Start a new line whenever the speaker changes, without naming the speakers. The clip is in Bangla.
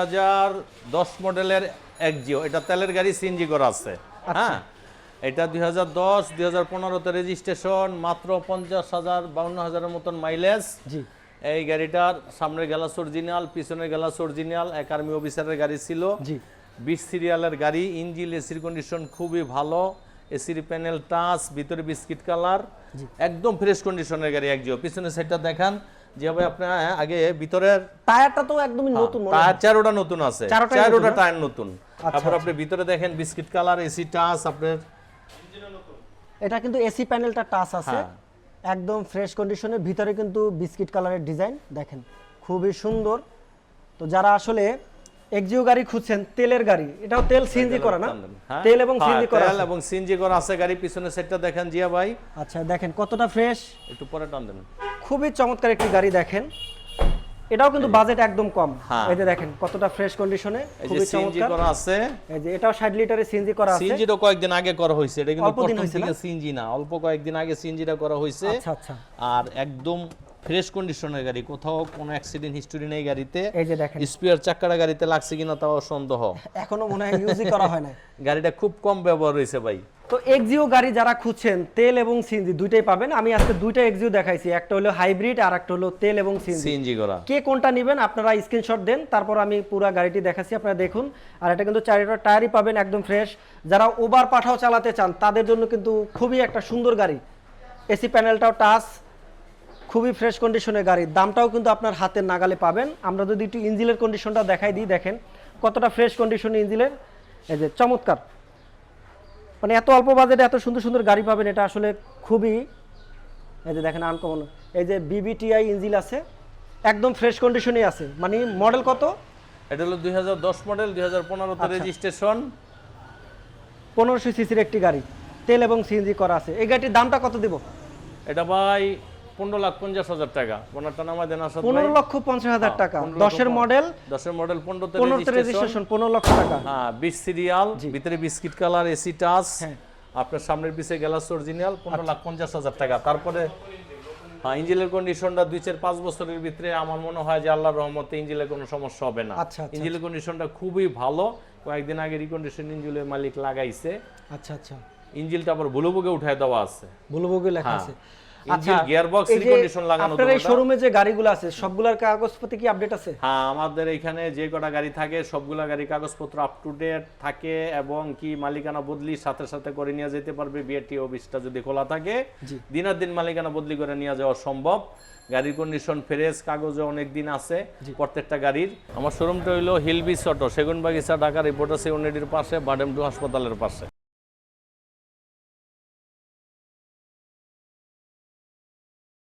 হাজার দশ মডেলের একজিও এটা তেলের গাড়ি সিএনজি করা আছে। হ্যাঁ? এটা দুই হাজার দশ দুই হাজার পনেরোতে রেজিস্ট্রেশন মাত্র পঞ্চাশ হাজার বাউন্ন হাজারের মতন মাইলেজ
জি।
এই গাড়িটার সামনের গ্যালাস অরিজিনাল পিছনের গ্যালাস অরিজিনাল এক আর্মি অফিসারের গাড়ি ছিল।
জি।
বিশ সিরিয়ালের গাড়ি ইঞ্জিন এসির কন্ডিশন খুবই ভালো। এসির প্যানেল টাচ ভিতরে বিস্কিট কালার একদম ফ্রেশ কন্ডিশনের গাড়ি একজিও পিছনের সাইডটা দেখান যেভাবে আপনার হ্যাঁ, আগে ভিতরের
টায়ারটা তো একদমই নতুন
টায়ার চারোটা নতুন আছে। চারোটা টায়ার নতুন। তারপর আপনি ভিতরে দেখেন বিস্কিট কালার এসি টাচ আপনার
এটা কিন্তু এসি প্যানেলটা টাচ আছে।
হ্যাঁ।
একদম ফ্রেশ কন্ডিশনের ভিতরে কিন্তু বিস্কিট কালারের ডিজাইন। দেখেন খুবই সুন্দর। তো যারা আসলে এক্সিও গাড়ি খুঁজছেন তেলের গাড়ি এটাও তেল সিএনজি করা না?
হ্যাঁ?
তেল এবং
হ্যাঁ,
সিএনজি করা
তেল। এবং সিএনজি করা আছে গাড়ি পিছনের সাইডটা দেখেন জিয়া ভাই।
আচ্ছা দেখেন কতটা ফ্রেশ।
একটু পরে টান দেন।
খুবই চমৎকার একটি গাড়ি দেখেন। এটাও কিন্তু বাজেট একদম কম।
হ্যাঁ।
এই যে দেখেন কতটা ফ্রেশ কন্ডিশনে খুবই চমৎকার।
করা আছে।
এই যে এটাও 60 লিটারের সিএনজি করা আছে।
সিএনজিটা কয়েকদিন আগে করা হইছে এটা কিন্তু প্রথম থেকে সিএনজি না অল্প কয়েকদিন আগে সিএনজিটা করা হইছে
আচ্ছা আচ্ছা।
আর একদম ফ্রেশ কন্ডিশনের গাড়ি কোথাও কোনো অ্যাক্সিডেন্ট হিস্টোরি নেই গাড়িতে।
এই যে দেখেন।
স্পিয়ার চাক্কাটা গাড়িতে লাগছে কিনা তাও সন্দেহ।
এখনও মনে হয় ইউজই করা হয় না
গাড়িটা খুব কম ব্যবহার হয়েছে ভাই।
তো এক্সিও গাড়ি যারা খুঁজছেন তেল এবং সিএনজি দুইটাই পাবেন। আমি আজকে দুইটা এক্সিও দেখাইছি একটা হলো হাইব্রিড আর একটা হলো তেল এবং সিএনজি।
সিএনজি করা।
কে কোনটা নেবেন আপনারা স্ক্রিনশট দেন তারপর আমি পুরো গাড়িটি দেখাচ্ছি আপনারা দেখুন। আর এটা কিন্তু চারিটা টায়ারই পাবেন একদম ফ্রেশ যারা ওভার পাঠাও চালাতে চান তাদের জন্য কিন্তু খুবই একটা সুন্দর গাড়ি। এসি প্যানেলটাও টাচ খুবই ফ্রেশ কন্ডিশনের গাড়ি। দামটাও কিন্তু আপনার হাতের নাগালে পাবেন। আমরা যদি একটু ইঞ্জিলের কন্ডিশনটা দেখাই দিই দেখেন। কতটা ফ্রেশ কন্ডিশন ইঞ্জিনের এই যে চমৎকার। মানে এত অল্প বাজেটে এত সুন্দর সুন্দর গাড়ি পাবেন এটা আসলে খুবই এই যে দেখেন আনকমন এই যে বিবিটিআই ইঞ্জিল আছে একদম ফ্রেশ কন্ডিশনে আছে। মানে মডেল কত?
এটা হলো দুই হাজার দশ মডেল দুই হাজার পনেরোতে
আচ্ছা।
রেজিস্ট্রেশন
পনেরোশো সিসির একটি গাড়ি। তেল এবং সিএনজি করা আছে। এই গাড়িটির দামটা কত দিব?
এটা ভাই পনেরো লাখ পঞ্চাশ হাজার টাকা। পনেরোটা নামা দেন আসাদ
পনেরো লক্ষ পঞ্চাশ হাজার টাকা। দশের মডেল
দশের মডেল পনেরোতে রেজিস্ট্রেশন
পনেরো লক্ষ টাকা।
হ্যাঁ বিশ সিরিয়াল ভিতরে বিস্কিট কালার এসি টাচ
হ্যাঁ।
আপনার সামনের পিছে গ্যালাস অরিজিনাল পনেরো লাখ পঞ্চাশ হাজার টাকা। তারপরে হ্যাঁ ইঞ্জিনের কন্ডিশনটা দুই চার পাঁচ বছরের ভিতরে আমার মনে হয় যে আল্লাহর রহমতে ইঞ্জিনের কোনো সমস্যা হবে না।
আচ্ছা, আচ্ছা,
ইঞ্জিনের কন্ডিশনটা খুবই ভালো। কয়েকদিন আগে রিকন্ডিশন ইঞ্জিনের মালিক লাগাইছে।
আচ্ছা আচ্ছা।
ইঞ্জিলটা আবার বুলুবুকে উঠায় দেওয়া আছে।
বুলুবুগে লেখা
হ্যাঁ।
আছে।
ইঞ্জিন গিয়ারবক্স
এই যে
রিকন্ডিশন লাগানো
আপনার এই। শোরুমে যে গাড়িগুলো আছে সবগুলোর কাগজপত্র কি আপডেট আছে?
হ্যাঁ আমাদের এখানে যে কটা গাড়ি থাকে সবগুলা গাড়ি কাগজপত্র আপ টু ডেট থাকে এবং কি মালিকানা বদলি সাথে সাথে করে নিয়ে যেতে পারবে। বিআরটি অফিসটা যদি খোলা থাকে দিনের দিন মালিকানা বদলি করে নিয়ে যাওয়া সম্ভব। গাড়ির কন্ডিশন ফ্রেশ কাগজে অনেক দিন আছে প্রত্যেকটা গাড়ির। আমার শোরুমটা হইল হিলবিস অটো সেগুন বাগিচা ঢাকা রিপোর্টার সেগুন পাশে বাডেমডু হাসপাতালের পাশে।